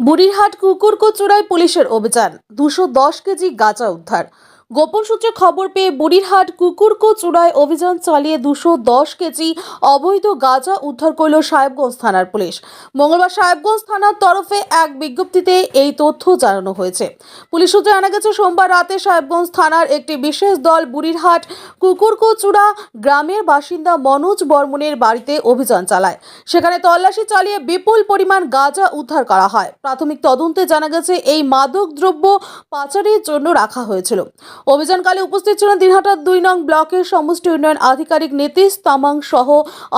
বুড়িরহাট কুকুরকোচুড়ায় পুলিশের অভিযান। দুশো দশ কেজি গাঁজা উদ্ধার। গোপন সূত্রে খবর পেয়ে বুড়িরহাট কুকুরকোচুড়ায় অভিযান চালিয়ে দুশো দশ কেজি অবৈধ গাঁজা উদ্ধার করল সাহেবগঞ্জ থানার পুলিশ। মঙ্গলবার সাহেবগঞ্জ থানার তরফে এক বিজ্ঞপ্তিতে এই তথ্য জানানো হয়েছে। পুলিশ সূত্রে জানা গেছে, সোমবার রাতে সাহেবগঞ্জ থানার একটি বিশেষ দল বুড়িরহাট কুকুরকোচুড়া গ্রামের বাসিন্দা মনোজ বর্মনের বাড়িতে অভিযান চালায়। সেখানে তল্লাশি চালিয়ে বিপুল পরিমাণ গাঁজা উদ্ধার করা হয়। প্রাথমিক তদন্তে জানা গেছে, এই মাদক দ্রব্য পাচারের জন্য রাখা হয়েছিল। অভিযানকালে উপস্থিত ছিলেন দিনহাটার দুই নং ব্লকের সমষ্টি উন্নয়ন আধিকারিক নীতিশ তামাং সহ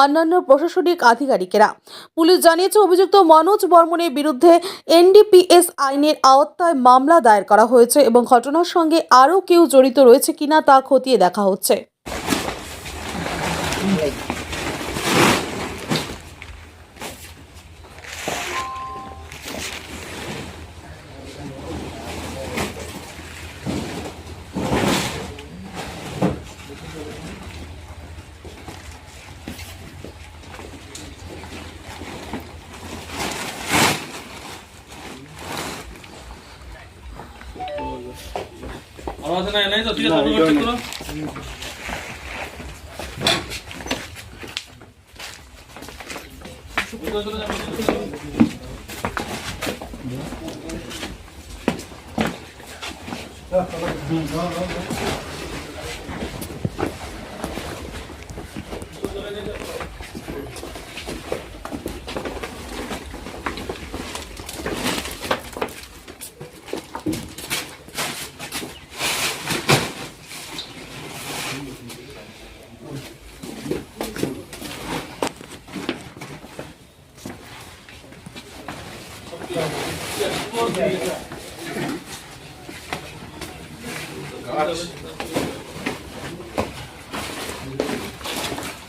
অন্যান্য প্রশাসনিক আধিকারিকেরা। পুলিশ জানিয়েছে, অভিযুক্ত মনোজ বর্মনের বিরুদ্ধে এনডিপিএস আইনের আওতায় মামলা দায়ের করা হয়েছে এবং ঘটনার সঙ্গে আরও কেউ জড়িত রয়েছে কিনা তা খতিয়ে দেখা হচ্ছে। আমার কাছে নাই নাই তো ঠিক আছে তুমি চেক করো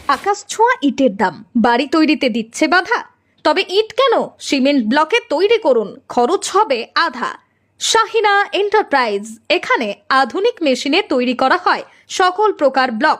আকাশ ছোঁয়া ইটের দাম। বাড়ি তৈরিতে দিচ্ছে বাধা। তবে ইট কেন? সিমেন্ট ব্লকে তৈরি করুন। খরচ হবে আধা। শাহিনা এন্টারপ্রাইজ। এখানে আধুনিক মেশিনে তৈরি করা হয়। সকল প্রকার ব্লক।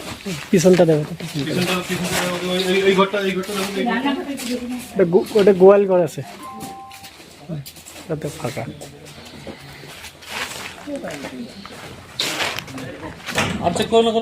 পিছনটা দেখো। ওটা গোয়াল ঘর আছে তাতে ফাঁকা আর চেক